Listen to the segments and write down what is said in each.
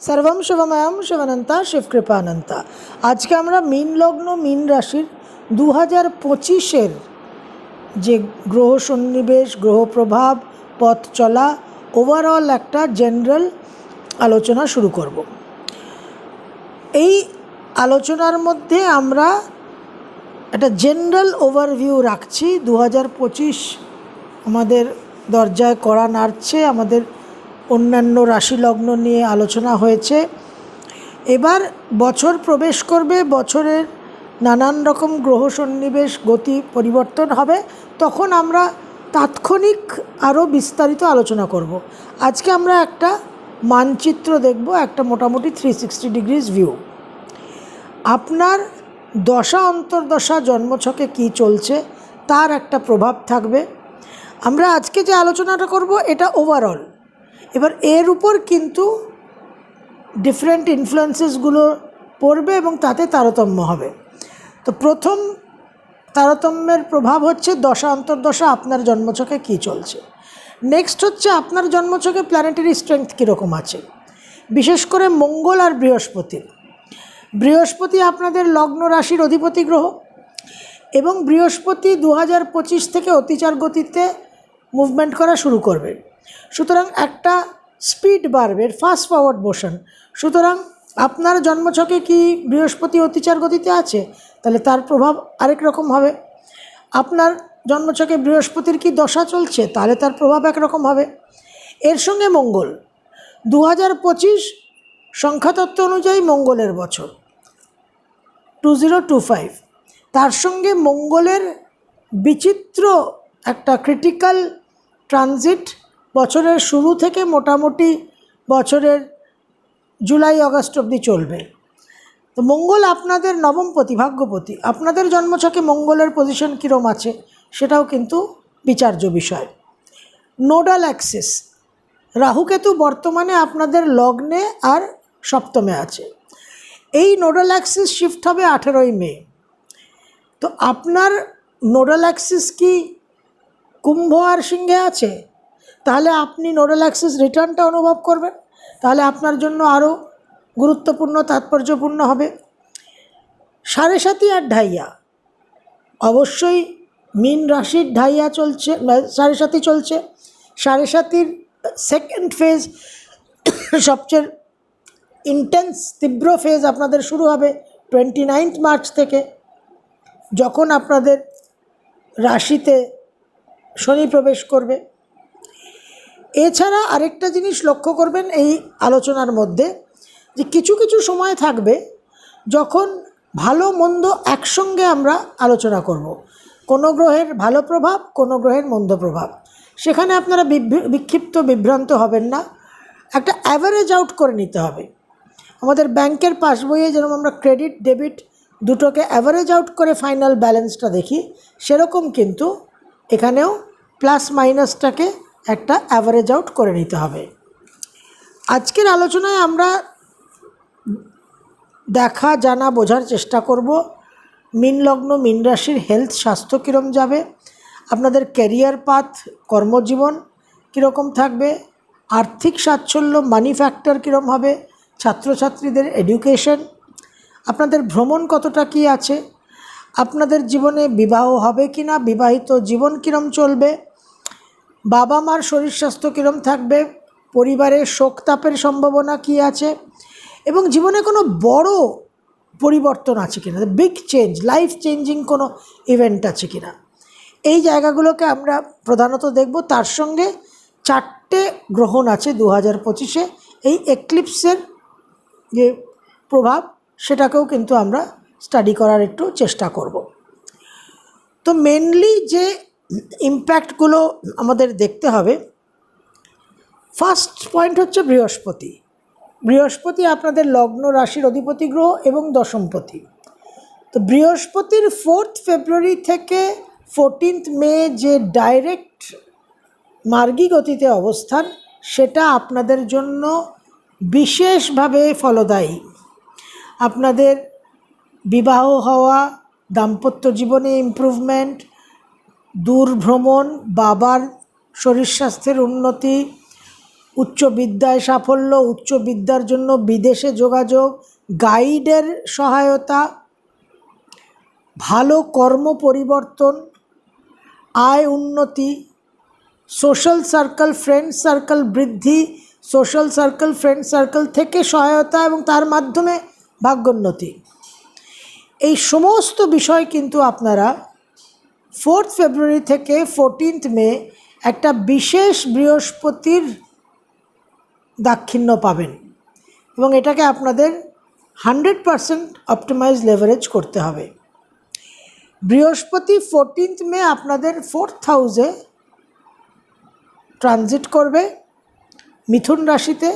সর্বম শিবময়ম শিবানন্তা শিবকৃপানন্তা। আজকে আমরা মীন লগ্ন, মীন রাশির দু হাজার পঁচিশের যে গ্রহ সন্নিবেশ, গ্রহ প্রভাব, পথ চলা ওভারঅল একটা জেনারেল আলোচনা শুরু করব। এই আলোচনার মধ্যে আমরা একটা জেনারেল ওভারভিউ রাখছি। দু হাজার পঁচিশ আমাদের দরজায় কড়া নাড়ছে, আমাদের অন্যান্য রাশি লগ্ন নিয়ে আলোচনা হয়েছে। এবার বছর প্রবেশ করবে, বছরের নানান রকম গ্রহ সন্নিবেশ, গতি পরিবর্তন হবে। তখন আমরা তাৎক্ষণিক আরও বিস্তারিত আলোচনা করব। আজকে আমরা একটা মানচিত্র দেখব, একটা মোটামুটি থ্রি সিক্সটি ডিগ্রিজ ভিউ আপনার দশা অন্তর্দশা জন্মছকে কি চলছে, তার একটা প্রভাব থাকবে। আমরা আজকে যে আলোচনাটা করব, এটা ওভারঅল এবার এর উপর কিন্তু ডিফারেন্ট ইনফ্লুয়েন্সেসগুলো পড়বে এবং তাতে তারতম্য হবে। তো প্রথম তারতম্যের প্রভাব হচ্ছে দশা, অন্তর্দশা, আপনার জন্মছকে কী চলছে? নেক্সট হচ্ছে আপনার জন্মছকে প্ল্যানেটারি স্ট্রেংথ কীরকম আছে? বিশেষ করে মঙ্গল আর বৃহস্পতির। বৃহস্পতি আপনাদের লগ্ন রাশির অধিপতি গ্রহ এবং বৃহস্পতি দু হাজার পঁচিশ থেকে অতিচার গতিতে মুভমেন্ট করা শুরু করবে। সুতরাং একটা স্পিড বাড়বে ফাস্ট ফরওয়ার্ড মোশন সুতরাং আপনার জন্মছকে কি বৃহস্পতি অতিচার গতিতে আছে? তাহলে তার প্রভাব আরেক রকম হবে। আপনার জন্মছকে বৃহস্পতির কি দশা চলছে? তাহলে তার প্রভাব একরকম হবে। এর সঙ্গে মঙ্গল। দু হাজার পঁচিশ সংখ্যাতত্ত্ব অনুযায়ী মঙ্গলের বছর। Two zero two five. তার সঙ্গে মঙ্গলের বিচিত্র একটা ক্রিটিক্যাল ট্রানজিট বছরের শুরু থেকে মোটামুটি বছরের জুলাই আগস্ট অবধি চলবে। তো মঙ্গল আপনাদের নবমপতি ভাগ্যপতি আপনাদের জন্মছকে মঙ্গলের পজিশন কীরম আছে সেটাও কিন্তু বিচার্য বিষয়। Nodal access. রাহুকেতু বর্তমানে আপনাদের লগ্নে আর সপ্তমে আছে। এই নোডাল অ্যাক্সিস শিফট হবে আঠেরোই মে। তো আপনার নোডাল অ্যাক্সিস কি কুম্ভ আর সিংহে আছে? তাহলে আপনি নোডাল অ্যাক্সিস রিটার্নটা অনুভব করবেন। তাহলে আপনার জন্য আরও গুরুত্বপূর্ণ, তাৎপর্যপূর্ণ হবে। সাড়ে সাতি আর ঢাইয়া অবশ্যই মিন রাশির ঢাইয়া চলছে সাড়ে সাতি চলছে। সাড়ে সাতির সেকেন্ড ফেজ সবচেয়ে ইন্টেন্স তীব্র ফেজ আপনাদের শুরু হবে টোয়েন্টি নাইন্থ মার্চ থেকে। যখন আপনাদের রাশিতে শনি প্রবেশ করবে। এছাড়া আরেকটা জিনিস লক্ষ্য করবেন এই আলোচনার মধ্যে, যে কিছু কিছু সময় থাকবে যখন ভালো মন্দ একসঙ্গে আমরা আলোচনা করব। কোনো গ্রহের ভালো প্রভাব, কোনো গ্রহের মন্দ প্রভাব। সেখানে আপনারা বিক্ষিপ্ত, বিভ্রান্ত হবেন না। একটা অ্যাভারেজ আউট করে নিতে হবে। আমাদের ব্যাংকের পাস বইয়ে যেরকম আমরা ক্রেডিট, ডেবিট দুটোকে অ্যাভারেজ আউট করে ফাইনাল ব্যালেন্সটা দেখি, সেরকম কিন্তু এখানেও প্লাস মাইনাসটাকে একটা অ্যাভারেজ আউট করে নিতে হবে। আজকের আলোচনায় আমরা দেখা, জানা, বোঝার চেষ্টা করব, মিন লগ্ন, মিন রাশির হেলথ স্বাস্থ্য কীরম যাবে, আপনাদের ক্যারিয়ার পাথ কর্মজীবন কীরকম থাকবে, আর্থিক সাচ্ছল্য মানি ফ্যাক্টর কীরম হবে, ছাত্রছাত্রীদের এডুকেশন আপনাদের ভ্রমণ কতটা কি আছে, আপনাদের জীবনে বিবাহ হবে কি না বিবাহিত জীবন কীরম চলবে বাবা মার শরীর স্বাস্থ্য কীরম থাকবে? পরিবারের শোকতাপের সম্ভাবনা কি আছে? এবং জীবনে কোনো বড় পরিবর্তন আছে কিনা? বিগ চেঞ্জ লাইফ চেঞ্জিং কোনো ইভেন্ট আছে কিনা? এই জায়গাগুলোকে আমরা প্রধানত দেখব। তার সঙ্গে চারটে গ্রহণ আছে দু হাজার পঁচিশে। এই এক্লিপসের যে প্রভাব, সেটাকেও কিন্তু আমরা স্টাডি করার একটু চেষ্টা করব। তো মেনলি যে ইম্প্যাক্টগুলো আমাদের দেখতে হবে। ফার্স্ট পয়েন্ট হচ্ছে বৃহস্পতি। বৃহস্পতি আপনাদের লগ্ন রাশির অধিপতি গ্রহ এবং দশমপতি। তো বৃহস্পতির ফোর্থ ফেব্রুয়ারি থেকে ফোরটিন্থ মে যে ডাইরেক্ট মার্গী গতিতে অবস্থান, সেটা আপনাদের জন্য বিশেষভাবে ফলদায়ী। আপনাদের বিবাহ হওয়া, দাম্পত্য জীবনে ইমপ্রুভমেন্ট দূর ভ্রমণ বাবার শরীর স্বাস্থ্যের উন্নতি, উচ্চ বিদ্যায় সাফল্য, উচ্চ বিদ্যার জন্য বিদেশে যোগাযোগ, গাইডের সহায়তা, ভালো কর্ম পরিবর্তন, আয় উন্নতি সোশ্যাল সার্কেল ফ্রেন্ড সার্কেল বৃদ্ধি সোশ্যাল সার্কেল ফ্রেন্ড সার্কেল থেকে সহায়তা এবং তার মাধ্যমে ভাগ্যোন্নতি। এই সমস্ত বিষয় কিন্তু আপনারা ফোর্থ ফেব্রুয়ারি থেকে ফোরটিন্থ মে একটা বিশেষ বৃহস্পতির দাক্ষিণ্য পাবেন এবং এটাকে আপনাদের হান্ড্রেড পারসেন্ট অপটিমাইজ লেভারেজ করতে হবে। বৃহস্পতি ফোরটিন্থ মে আপনাদের ফোর্থ হাউসে ট্রানজিট করবে মিথুন রাশিতে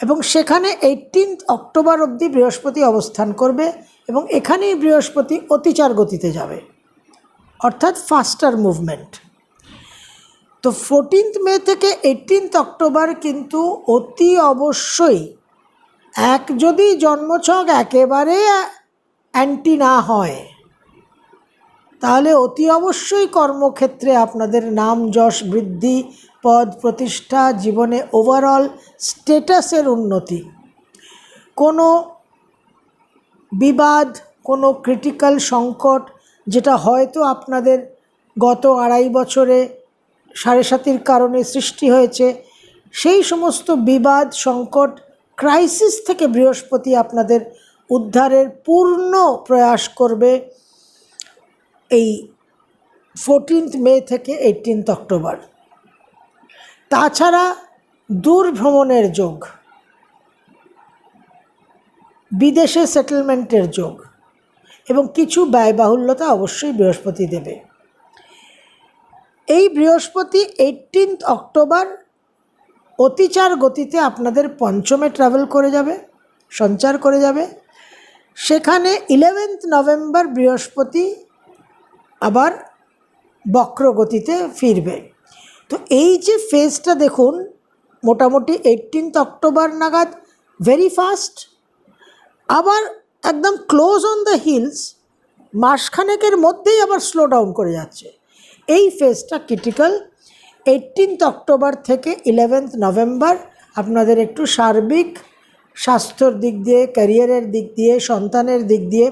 এবং সেখানে এইটিনথ অক্টোবর অবধি বৃহস্পতি অবস্থান করবে এবং এখানেই বৃহস্পতি অতিচার গতিতে যাবে। অর্থাৎ ফাস্টার মুভমেন্ট তো ফোরটিন্থ মে থেকে এইটিনথ অক্টোবর কিন্তু অতি অবশ্যই এক যদি জন্মছক একেবারে অ্যান্টি না হয়, তাহলে অতি অবশ্যই কর্মক্ষেত্রে আপনাদের নাম, যশ, বৃদ্ধি, পদ, প্রতিষ্ঠা, জীবনে ওভারঅল স্টেটাসের উন্নতি। কোনো বিবাদ, কোনো ক্রিটিক্যাল সংকট যেটা হয়তো আপনাদের গত আড়াই বছরে সাড়ে সাতির কারণে সৃষ্টি হয়েছে, সেই সমস্ত বিবাদ, সংকট ক্রাইসিস থেকে বৃহস্পতি আপনাদের উদ্ধারের পূর্ণ প্রয়াস করবে এই ফোরটিন্থ মে থেকে এইটিনথ অক্টোবর। তাছাড়া দূর ভ্রমণের যোগ, বিদেশে সেটেলমেন্টের যোগ এবং কিছু ব্যয়বাহুল্যতা অবশ্যই বৃহস্পতি দেবে। এই বৃহস্পতি এইটিনথ অক্টোবর অতিচার গতিতে আপনাদের পঞ্চমে ট্রাভেল করে যাবে, সঞ্চার করে যাবে। সেখানে ইলেভেন্থ নভেম্বর বৃহস্পতি আবার বক্র গতিতে ফিরবে। তো এই যে ফেজটা দেখুন, মোটামুটি এইটিনথ অক্টোবর নাগাদ ভেরি ফাস্ট আবার একদম ক্লোজ অন দ্য হিলস মাসখানেকের মধ্যেই আবার স্লো ডাউন করে যাচ্ছে। এই ফেজটা ক্রিটিক্যাল এইটিনথ অক্টোবর থেকে ইলেভেন্থ নভেম্বর আপনাদের একটু সার্বিক স্বাস্থ্যর দিক দিয়ে ক্যারিয়ারের দিক দিয়ে, সন্তানের দিক দিয়ে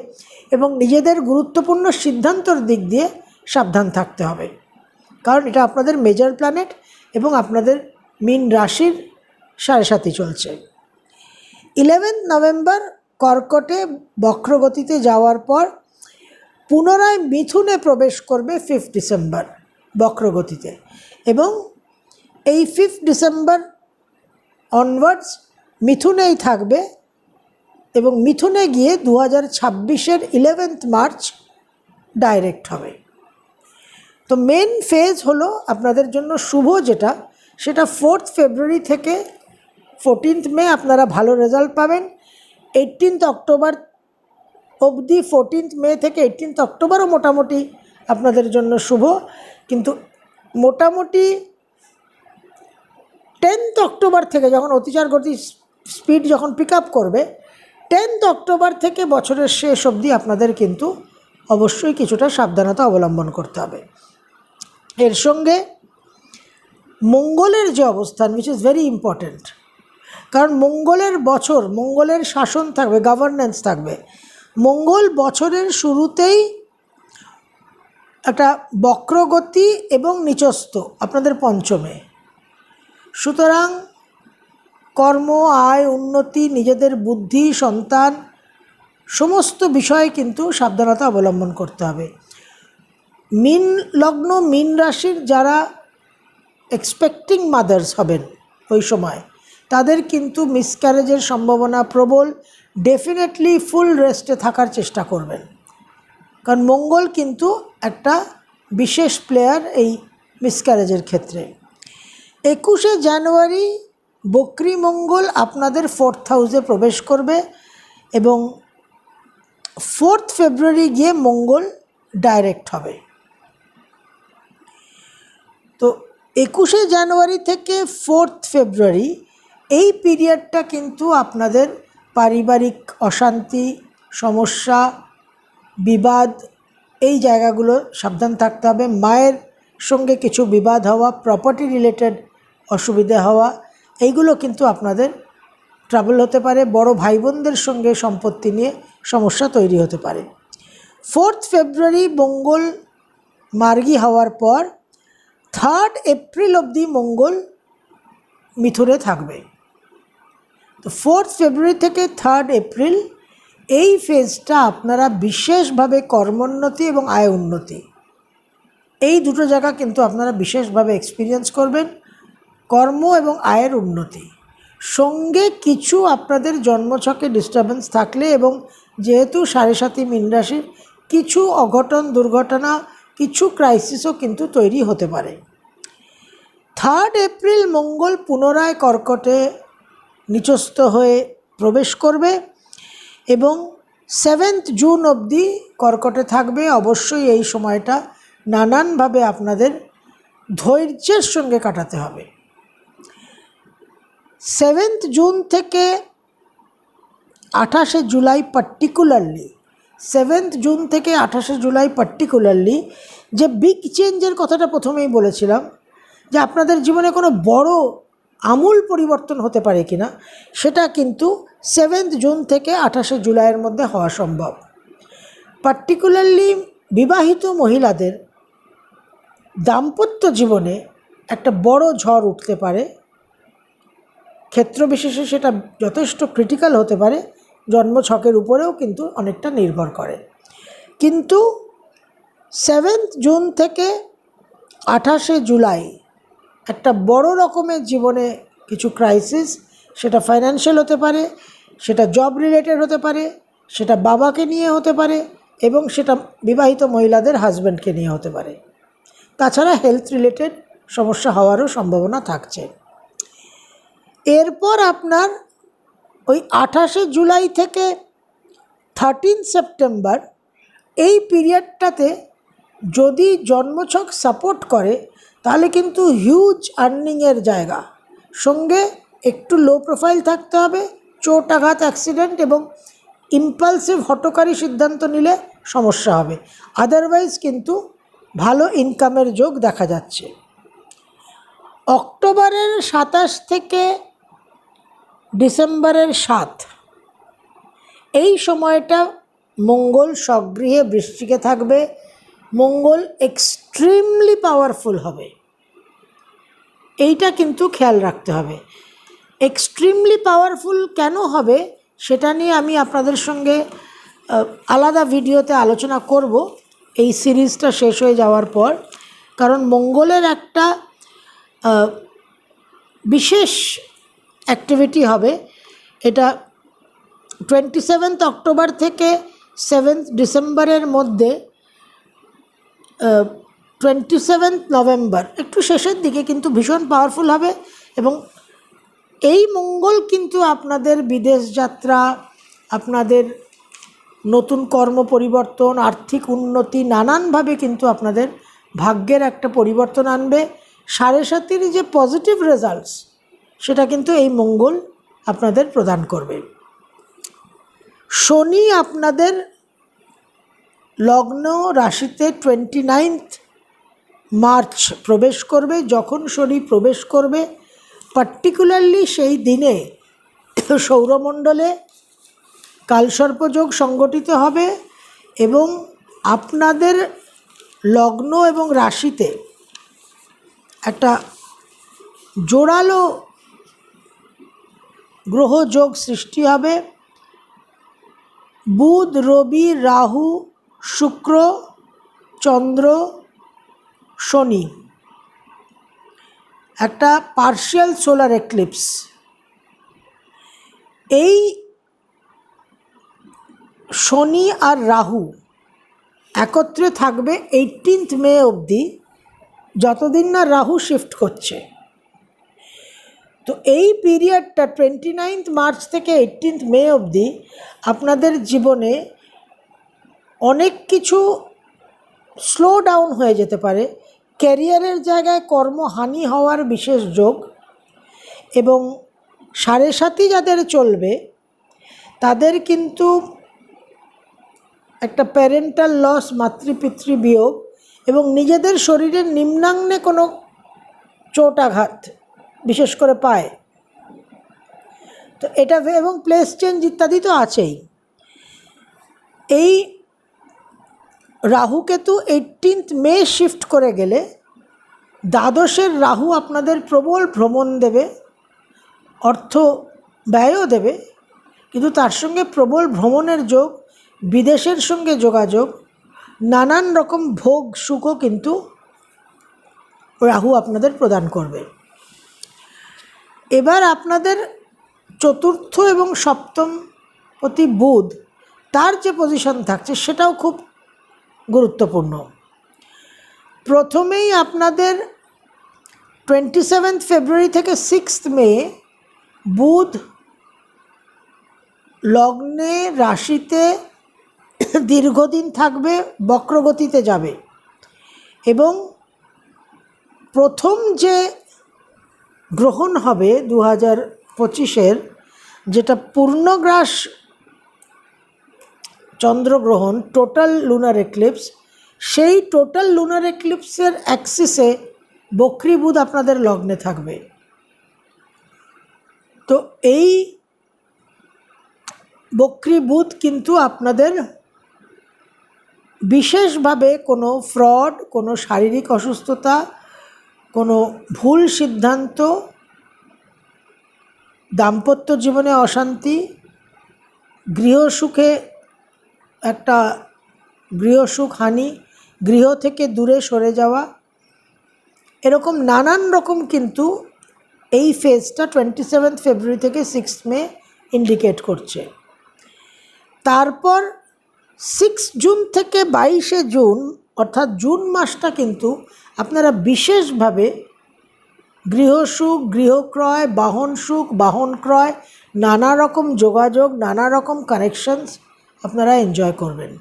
এবং নিজেদের গুরুত্বপূর্ণ সিদ্ধান্তর দিক দিয়ে সাবধান থাকতে হবে। কারণ এটা আপনাদের মেজর প্ল্যানেট এবং আপনাদের মিন রাশির সাড়ে সাথী চলছে। ইলেভেন্থ নভেম্বর কর্কটে বক্রগতিতে যাওয়ার পর পুনরায় মিথুনে প্রবেশ করবে ফিফথ ডিসেম্বর বক্রগতিতে। এবং এই ফিফথ ডিসেম্বর অনওয়ার্ডস মিথুনেই থাকবে এবং মিথুনে গিয়ে দু হাজার ছাব্বিশের ইলেভেন্থ মার্চ ডাইরেক্ট হবে। তো মেন ফেজ হলো আপনাদের জন্য শুভ যেটা, সেটা ফোর্থ ফেব্রুয়ারি থেকে ফোরটিন্থ মে আপনারা ভালো রেজাল্ট পাবেন। এইটিনথ অক্টোবর অবধি ফোরটিন্থ মে থেকে এইটিনথ অক্টোবরও মোটামুটি আপনাদের জন্য শুভ। কিন্তু মোটামুটি টেন্থ অক্টোবর থেকে যখন অতিচার গতি স্পিড যখন পিক আপ করবে টেন্থ অক্টোবর থেকে বছরের শেষ অবধি আপনাদের কিন্তু অবশ্যই কিছুটা সাবধানতা অবলম্বন করতে হবে। এর সঙ্গে মঙ্গলের যে অবস্থান উইচ ইজ ভেরি ইম্পর্ট্যান্ট কারণ মঙ্গলের বছর, মঙ্গলের শাসন থাকবে গভর্নেন্স থাকবে। মঙ্গল বছরের শুরুতেই একটা বক্রগতি এবং নিচস্থ, আপনাদের পঞ্চমে। সুতরাং কর্ম, আয়, উন্নতি, নিজেদের বুদ্ধি, সন্তান, সমস্ত বিষয়ে কিন্তু সাবধানতা অবলম্বন করতে হবে। মিন লগ্ন, মিন রাশির যারা এক্সপেক্টিং মাদার্স হবেন ওই সময় তাদের কিন্তু মিসক্যারেজের সম্ভাবনা প্রবল ডেফিনেটলি ফুল রেস্টে থাকার চেষ্টা করবেন। কারণ মঙ্গল কিন্তু একটা বিশেষ প্লেয়ার এই মিসক্যারেজের ক্ষেত্রে। একুশে জানুয়ারি বকরি মঙ্গল আপনাদের ফোর্থ হাউসে প্রবেশ করবে এবং ফোর্থ ফেব্রুয়ারি গিয়ে মঙ্গল ডাইরেক্ট হবে। তো একুশে জানুয়ারি থেকে ফোর্থ ফেব্রুয়ারি এই পিরিয়ডটা কিন্তু আপনাদের পারিবারিক অশান্তি, সমস্যা, বিবাদ, এই জায়গাগুলো সাবধান থাকতে হবে। মায়ের সঙ্গে কিছু বিবাদ হওয়া প্রপার্টি রিলেটেড অসুবিধে হওয়া, এইগুলো কিন্তু আপনাদের ট্রাবল হতে পারে। বড় ভাই বোনদের সঙ্গে সম্পত্তি নিয়ে সমস্যা তৈরি হতে পারে। ফোর্থ ফেব্রুয়ারি মঙ্গল মার্গী হওয়ার পর থার্ড এপ্রিল অবধি মঙ্গল মিথুনে থাকবে। তো ফোর্থ ফেব্রুয়ারি থেকে থার্ড এপ্রিল এই ফেজটা আপনারা বিশেষভাবে কর্মোন্নতি এবং আয় উন্নতি। এই দুটো জায়গা কিন্তু আপনারা বিশেষভাবে এক্সপিরিয়েন্স করবেন, কর্ম এবং আয়ের উন্নতি। সঙ্গে কিছু আপনাদের জন্মছকে ডিস্টারবেন্স থাকলে এবং যেহেতু সাড়ে সাতই মীন রাশির, কিছু অঘটন, দুর্ঘটনা, কিছু ক্রাইসিসও কিন্তু তৈরি হতে পারে। থার্ড এপ্রিল মঙ্গল পুনরায় কর্কটে নিচস্থ হয়ে প্রবেশ করবে এবং সেভেন্থ জুন অবধি কর্কটে থাকবে। অবশ্যই এই সময়টা নানানভাবে আপনাদের ধৈর্যের সঙ্গে কাটাতে হবে। সেভেন্থ জুন থেকে আঠাশে জুলাই পার্টিকুলারলি সেভেন্থ জুন থেকে আঠাশে জুলাই পার্টিকুলারলি যে বিগ চেঞ্জের কথাটা প্রথমেই বলেছিলাম, যে আপনাদের জীবনে কোনো বড় আমূল পরিবর্তন হতে পারে কি না সেটা কিন্তু সেভেন্থ জুন থেকে আঠাশে জুলাইয়ের মধ্যে হওয়া সম্ভব। পার্টিকুলারলি বিবাহিত মহিলাদের দাম্পত্য জীবনে একটা বড় ঝড় উঠতে পারে। ক্ষেত্র বিশেষে সেটা যথেষ্ট ক্রিটিক্যাল হতে পারে, জন্মছকের উপরেও কিন্তু অনেকটা নির্ভর করে। কিন্তু সেভেন্থ জুন থেকে আঠাশে জুলাই একটা বড় রকমের জীবনে কিছু ক্রাইসিস সেটা ফাইন্যান্সিয়াল হতে পারে, সেটা জব রিলেটেড হতে পারে, সেটা বাবাকে নিয়ে হতে পারে এবং সেটা বিবাহিত মহিলাদের হাজব্যান্ডকে নিয়ে হতে পারে। তাছাড়া হেলথ রিলেটেড সমস্যা হওয়ারও সম্ভাবনা থাকছে। এরপর আপনার ওই আঠাশে জুলাই থেকে থার্টিন সেপ্টেম্বর এই পিরিয়ডটাতে যদি জন্মছক সাপোর্ট করে, তাহলে কিন্তু হিউজ আর্নিংয়ের জায়গা। সঙ্গে একটু লো প্রোফাইল থাকতে হবে, চোট আঘাত অ্যাক্সিডেন্ট এবং ইম্পালসিভ হটকারী সিদ্ধান্ত নিলে সমস্যা হবে। আদারওয়াইজ কিন্তু ভালো ইনকামের যোগ দেখা যাচ্ছে। অক্টোবরের সাতাশ থেকে ডিসেম্বরের সাত। এই সময়টা মঙ্গল স্বগৃহে বৃষ্টিকে থাকবে। মঙ্গল এক্সট্রিমলি পাওয়ারফুল হবে। এইটা কিন্তু খেয়াল রাখতে হবে। এক্সট্রিমলি পাওয়ারফুল কেন হবে সেটা নিয়ে আমি আপনাদের সঙ্গে আলাদা ভিডিওতে আলোচনা করব। এই সিরিজটা শেষ হয়ে যাওয়ার পর। কারণ মঙ্গলের একটা বিশেষ অ্যাক্টিভিটি হবে। এটা টোয়েন্টি সেভেন্থ অক্টোবর থেকে সেভেন্থ ডিসেম্বরের মধ্যে টোয়েন্টি সেভেন্থ নভেম্বর একটু শেষের দিকে কিন্তু ভীষণ পাওয়ারফুল হবে এবং এই মঙ্গল কিন্তু আপনাদের বিদেশ যাত্রা, আপনাদের নতুন কর্ম পরিবর্তন, আর্থিক উন্নতি নানানভাবে কিন্তু আপনাদের ভাগ্যের একটা পরিবর্তন আনবে। সাড়ে সাতির যে পজিটিভ রেজাল্টস সেটা কিন্তু এই মঙ্গল আপনাদের প্রদান করবে। শনি আপনাদের লগ্ন রাশিতে টোয়েন্টি নাইনথ মার্চ প্রবেশ করবে, যখন শনি প্রবেশ করবে পার্টিকুলারলি সেই দিনে সৌরমণ্ডলে কালসর্পযোগ সংগঠিত হবে এবং আপনাদের লগ্ন এবং রাশিতে একটা জোরালো গ্রহযোগ সৃষ্টি হবে। বুধ, রবি, রাহু শুক্র, চন্দ্র, শনি। একটা পার্শিয়াল সোলার এক্লিপস এই শনি আর রাহু একত্রে থাকবে এইটিনথ মে অবধি, যতদিন না রাহু শিফট করছে। তো এই পিরিয়ডটা টোয়েন্টি নাইনথ মার্চ থেকে এইটিনথ মে অবধি আপনাদের জীবনে অনেক কিছু স্লো ডাউন হয়ে যেতে পারে। ক্যারিয়ারের জায়গায় কর্মহানি হওয়ার বিশেষ যোগ এবং সাড়ে সাতই যাদের চলবে, তাদের কিন্তু একটা প্যারেন্টাল লস মাতৃপিতৃ বিয়োগ এবং নিজেদের শরীরের নিম্নাঙ্গে কোনো চোট আঘাত বিশেষ করে পায়। তো এটা এবং প্লেস চেঞ্জ ইত্যাদি তো আছেই। এই রাহুকেতু এইটিনথ মে শিফট করে গেলে দ্বাদশের রাহু আপনাদের প্রবল ভ্রমণ দেবে, অর্থ ব্যয়ও দেবে, কিন্তু তার সঙ্গে প্রবল ভ্রমণের যোগ, বিদেশের সঙ্গে যোগাযোগ, নানান রকম ভোগ সুখও কিন্তু রাহু আপনাদের প্রদান করবে। এবার আপনাদের চতুর্থ এবং সপ্তম প্রতি বুধ, তার যে পজিশন থাকছে সেটাও খুব গুরুত্বপূর্ণ। প্রথমেই আপনাদের টোয়েন্টি সেভেন্থ ফেব্রুয়ারি থেকে সিক্সথ মে বুধ লগ্নে রাশিতে দীর্ঘদিন থাকবে, বক্রগতিতে যাবে এবং প্রথম যে গ্রহণ হবে দু হাজার পঁচিশের, যেটা পূর্ণগ্রাস চন্দ্রগ্রহণ টোটাল লুনার এক্লিপস সেই টোটাল লুনার এক্লিপসের অ্যাক্সিসে বক্রী বুধ আপনাদের লগ্নে থাকবে। তো এই বক্রী বুধ কিন্তু আপনাদের বিশেষভাবে কোনো ফ্রড কোনো শারীরিক অসুস্থতা, কোনো ভুল সিদ্ধান্ত, দাম্পত্য জীবনে অশান্তি গৃহসুখে একটা গৃহসুখ হানি গৃহ থেকে দূরে সরে যাওয়া, এরকম নানান রকম কিন্তু এই ফেজটা টোয়েন্টি সেভেন্থ ফেব্রুয়ারি থেকে সিক্স মে ইন্ডিকেট করছে। তারপর সিক্স জুন থেকে বাইশে জুন অর্থাৎ জুন মাসটা কিন্তু আপনারা বিশেষভাবে গৃহসুখ, গৃহক্রয় বাহন সুখ বাহন ক্রয় নানা রকম যোগাযোগ, নানা রকম কানেকশনস আপনারা এনজয় করবেন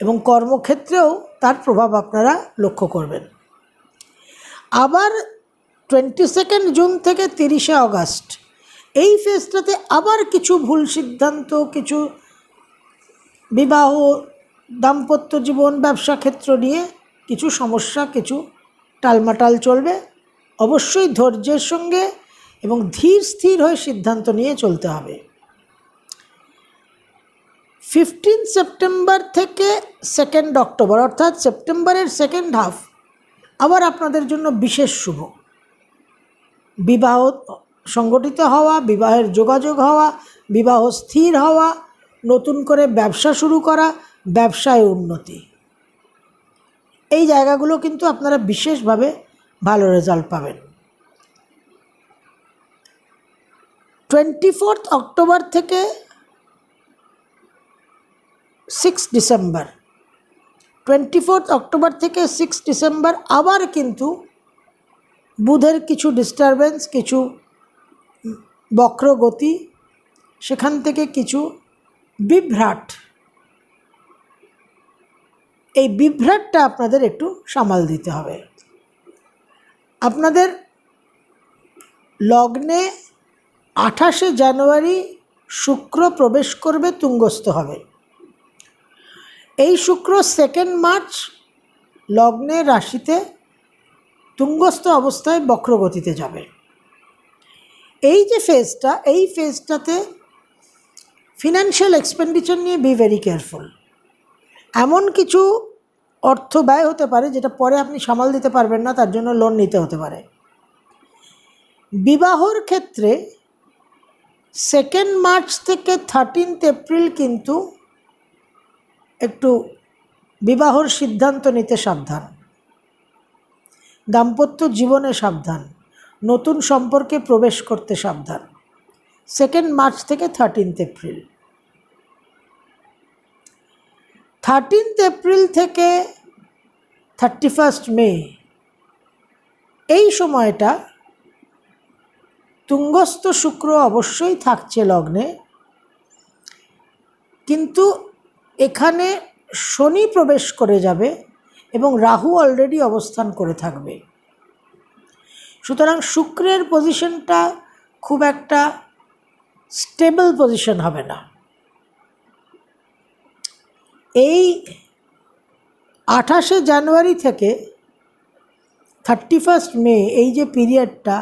এবং কর্মক্ষেত্রেও তার প্রভাব আপনারা লক্ষ্য করবেন। আবার টোয়েন্টি সেকেন্ড জুন থেকে তিরিশে আগস্ট, এই ফেজটাতে আবার কিছু ভুল সিদ্ধান্ত, কিছু বিবাহ, দাম্পত্য জীবন, ব্যবসা ক্ষেত্র নিয়ে কিছু সমস্যা, কিছু টালমাটাল চলবে। অবশ্যই ধৈর্যের সঙ্গে এবং ধীর স্থির হয়ে সিদ্ধান্ত নিয়ে চলতে হবে। ফিফটিন সেপ্টেম্বর থেকে সেকেন্ড অক্টোবর অর্থাৎ সেপ্টেম্বরের সেকেন্ড হাফ আবার আপনাদের জন্য বিশেষ শুভ। বিবাহ সংগঠিত হওয়া, বিবাহের যোগাযোগ হওয়া, বিবাহ স্থির হওয়া, নতুন করে ব্যবসা শুরু করা, ব্যবসায় উন্নতি। এই জায়গাগুলো কিন্তু আপনারা বিশেষভাবে ভালো রেজাল্ট পাবেন। টোয়েন্টি ফোর্থ অক্টোবর থেকে six December twenty fourth October থেকে সিক্স ডিসেম্বর আবার কিন্তু বুধের কিছু ডিস্টারবেন্স কিছু বক্রগতি, সেখান থেকে কিছু বিভ্রাট। এই বিভ্রাটটা আপনাদের একটু সামাল দিতে হবে। আপনাদের লগ্নে আঠাশে জানুয়ারি শুক্র প্রবেশ করবে, তুঙ্গস্থ হবে। এই শুক্র সেকেন্ড মার্চ লগ্নে রাশিতে তুঙ্গস্থ অবস্থায় বক্রগতিতে যাবে। এই যে ফেজটা এই ফেজটাতে ফিনান্সিয়াল এক্সপেন্ডিচার নিয়ে বি ভেরি কেয়ারফুল এমন কিছু অর্থ ব্যয় হতে পারে যেটা পরে আপনি সামাল দিতে পারবেন না, তার জন্য লোন নিতে হতে পারে। বিবাহর ক্ষেত্রে সেকেন্ড মার্চ থেকে থার্টিনথ এপ্রিল কিন্তু একটু বিবাহর সিদ্ধান্ত নিতে সাবধান। দাম্পত্য জীবনে সাবধান। নতুন সম্পর্কে প্রবেশ করতে সাবধান। সেকেন্ড মার্চ থেকে থার্টিনথ এপ্রিল থার্টিনথ এপ্রিল থেকে থার্টি ফার্স্ট মে এই সময়টা তুঙ্গস্থ শুক্র অবশ্যই থাকছে লগ্নে। কিন্তু এখানে শনি প্রবেশ করে যাবে এবং রাহু অলরেডি অবস্থান করে থাকবে। সুতরাং শুক্রের পজিশনটা খুব একটা স্টেবল পজিশন হবে না। এই আঠাশে জানুয়ারি থেকে থার্টি ফার্স্ট মে এই যে পিরিয়ডটা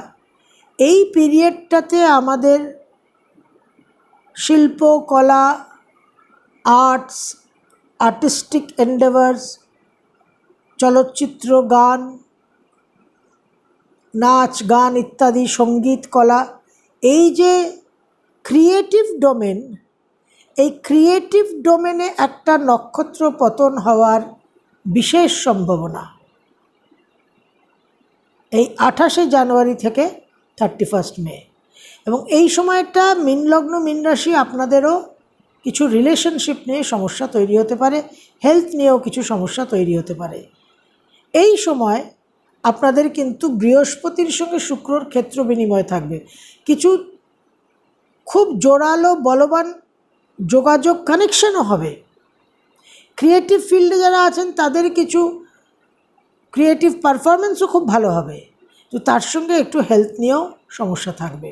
এই পিরিয়ডটাতে আমাদের শিল্প, কলা আর্টস আর্টিস্টিক এন্ডেভার্স চলচ্চিত্র, গান, নাচ, গান ইত্যাদি, সংগীত, কলা, এই যে ক্রিয়েটিভ ডোমেন এই ক্রিয়েটিভ ডোমেনে একটা নক্ষত্র পতন হওয়ার বিশেষ সম্ভাবনা। এই আঠাশে জানুয়ারি থেকে থার্টি ফার্স্ট মে এবং এই সময়টা মিন লগ্ন মিন রাশি আপনাদেরও কিছু রিলেশনশিপ নিয়ে সমস্যা তৈরি হতে পারে হেলথ নিয়েও কিছু সমস্যা তৈরি হতে পারে। এই সময় আপনাদের কিন্তু বৃহস্পতির সঙ্গে শুক্রর ক্ষেত্র বিনিময় থাকবে। কিছু খুব জোরালো, বলবান যোগাযোগ কানেকশনও হবে। ক্রিয়েটিভ ফিল্ডে যারা আছেন, তাদের কিছু ক্রিয়েটিভ পারফরমেন্সও খুব ভালো হবে। তো তার সঙ্গে একটু হেলথ নিয়েও সমস্যা থাকবে।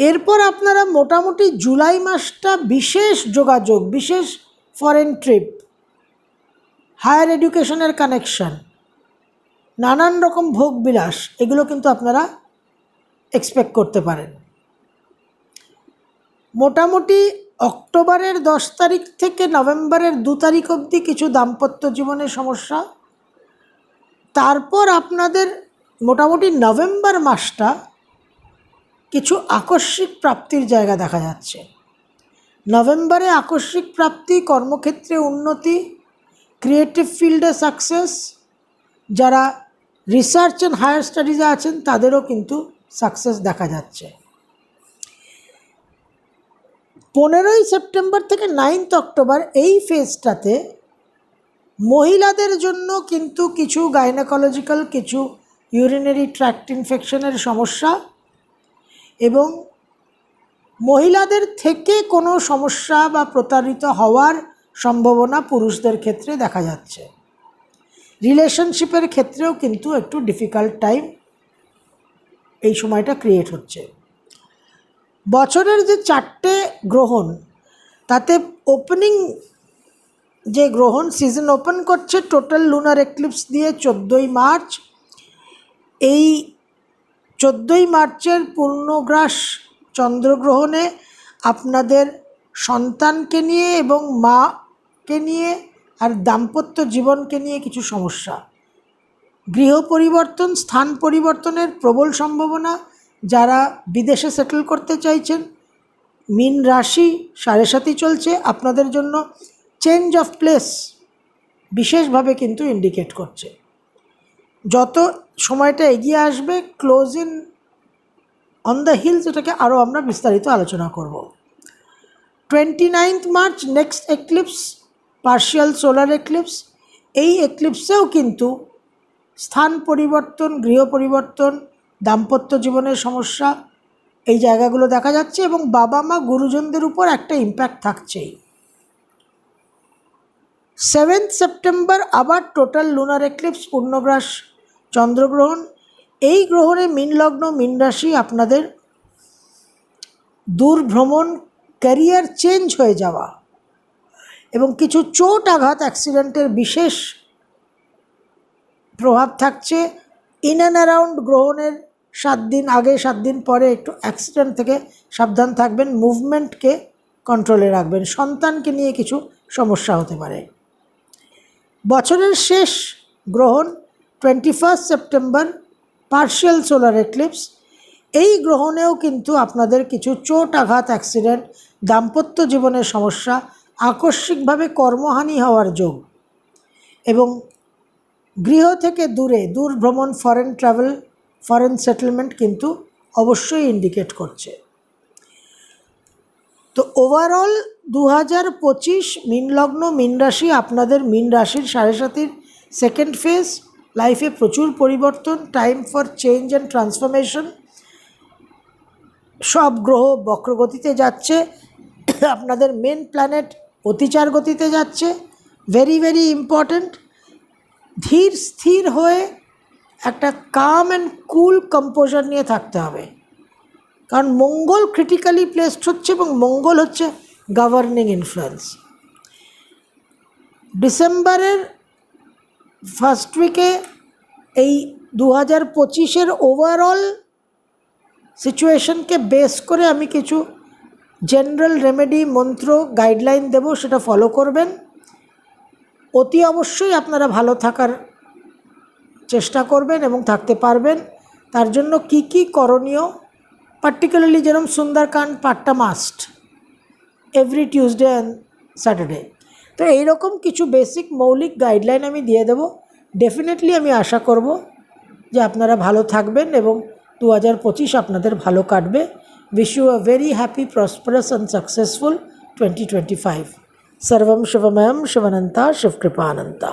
এরপর আপনারা মোটামুটি জুলাই মাসটা বিশেষ যোগাযোগ, বিশেষ ফরেন ট্রিপ হায়ার এডুকেশনের কানেকশন নানান রকম ভোগ বিলাস, এগুলো কিন্তু আপনারা এক্সপেক্ট করতে পারেন। মোটামুটি অক্টোবরের দশ তারিখ থেকে নভেম্বরের দু তারিখ অবধি কিছু দাম্পত্য জীবনের সমস্যা। তারপর আপনাদের মোটামুটি নভেম্বর মাসটা কিছু আকস্মিক প্রাপ্তির জায়গা দেখা যাচ্ছে। নভেম্বরে আকস্মিক প্রাপ্তি, কর্মক্ষেত্রে উন্নতি ক্রিয়েটিভ ফিল্ডে সাকসেস যারা রিসার্চ অ্যান্ড হায়ার স্টাডিজে আছেন, তাদেরও কিন্তু সাকসেস দেখা যাচ্ছে। পনেরোই সেপ্টেম্বর থেকে নাইন্থ অক্টোবর এই ফেজটাতে মহিলাদের জন্য কিন্তু কিছু গাইনাকোলজিক্যাল কিছু ইউরিনারি ট্র্যাক্ট ইনফেকশনের সমস্যা এবং মহিলাদের থেকে কোনো সমস্যা বা প্রতারিত হওয়ার সম্ভাবনা পুরুষদের ক্ষেত্রে দেখা যাচ্ছে। রিলেশনশিপের ক্ষেত্রেও কিন্তু একটু ডিফিকাল্ট টাইম এই সময়টা ক্রিয়েট হচ্ছে। বছরের যে চারটে গ্রহণ, তাতে ওপেনিং যে গ্রহণ সিজন ওপেন করছে টোটাল লুনার এক্লিপস দিয়ে চোদ্দোই মার্চ, এই চোদ্দোই মার্চের পূর্ণগ্রাস চন্দ্রগ্রহণে আপনাদের সন্তানকে নিয়ে এবং মাকে নিয়ে আর দাম্পত্য জীবনকে নিয়ে কিছু সমস্যা। গৃহ পরিবর্তন, স্থান পরিবর্তনের প্রবল সম্ভাবনা, যারা বিদেশে সেটেল করতে চাইছেন, মিন রাশি সাড়ে সাথই চলছে, আপনাদের জন্য চেঞ্জ অফ প্লেস বিশেষভাবে কিন্তু ইন্ডিকেট করছে। যত সময়টা এগিয়ে আসবে close in on the hills এটাকে আরও আমরা বিস্তারিত আলোচনা করব। Twenty ninth March next eclipse partial solar eclipse এই এক্লিপসেও কিন্তু স্থান পরিবর্তন, গৃহ পরিবর্তন, দাম্পত্য জীবনের সমস্যা এই জায়গাগুলো দেখা যাচ্ছে এবং বাবা মা গুরুজনদের উপর একটা ইম্প্যাক্ট থাকছেই। সেভেন্থ সেপ্টেম্বর আবার টোটাল লুনার এক্লিপস পূর্ণগ্রাস, চন্দ্রগ্রহণ। এই গ্রহণে মিন লগ্ন মিন রাশি আপনাদের দূর ভ্রমণ ক্যারিয়ার চেঞ্জ হয়ে যাওয়া এবং কিছু চোট আঘাত অ্যাক্সিডেন্টের বিশেষ প্রভাব থাকছে। ইন অ্যান্ড অ্যারাউন্ড গ্রহণের সাত দিন আগে, সাত দিন পরে একটু অ্যাক্সিডেন্ট থেকে সাবধান থাকবেন। মুভমেন্টকে কন্ট্রোলে রাখবেন। সন্তানকে নিয়ে কিছু সমস্যা হতে পারে। বছরের শেষ গ্রহণ twenty first September partial solar eclipse এই গ্রহণেও কিন্তু আপনাদের কিছু চোট আঘাত অ্যাক্সিডেন্ট দাম্পত্য জীবনের সমস্যা, আকস্মিকভাবে কর্মহানি হওয়ার যোগ। এবং গৃহ থেকে দূরে দূর ভ্রমণ ফরেন ট্রাভেল ফরেন সেটেলমেন্ট কিন্তু অবশ্যই ইন্ডিকেট করছে। তো ওভারঅল দু হাজার পঁচিশ মিনলগ্ন মিন রাশি আপনাদের মিন রাশির সাড়ে সাতির সেকেন্ড ফেজ লাইফে প্রচুর পরিবর্তন time for change and transformation সব গ্রহ বক্রগতিতে যাচ্ছে, আপনাদের মেন প্ল্যানেট অতিচার গতিতে যাচ্ছে ভেরি ভেরি ইম্পর্ট্যান্ট ধীর, স্থির হয়ে একটা কাম অ্যান্ড কুল কম্পোজার নিয়ে থাকতে হবে। কারণ মঙ্গল ক্রিটিক্যালি প্লেসড হচ্ছে এবং মঙ্গল হচ্ছে গভর্নিং ইনফ্লুয়েন্স ডিসেম্বরের ফার্স্ট উইকে এই দু হাজার পঁচিশের ওভারঅল সিচুয়েশনকে বেস করে আমি কিছু জেনারেল রেমেডি মন্ত্র গাইডলাইন দেব, সেটা ফলো করবেন। অতি অবশ্যই আপনারা ভালো থাকার চেষ্টা করবেন এবং থাকতে পারবেন। তার জন্য কি কি করণীয় পার্টিকুলারলি যেরকম Sundarkand পাঠটা must every Tuesday and Saturday তো এইরকম কিছু বেসিক মৌলিক গাইডলাইন আমি দিয়ে দেবো ডেফিনেটলি আমি আশা করব যে আপনারা ভালো থাকবেন এবং দু হাজার পঁচিশ আপনাদের ভালো কাটবে wish you a very happy prosperous and successful twenty twenty five সর্বম শিবময়ম শিবানন্তা শিবকৃপানন্তা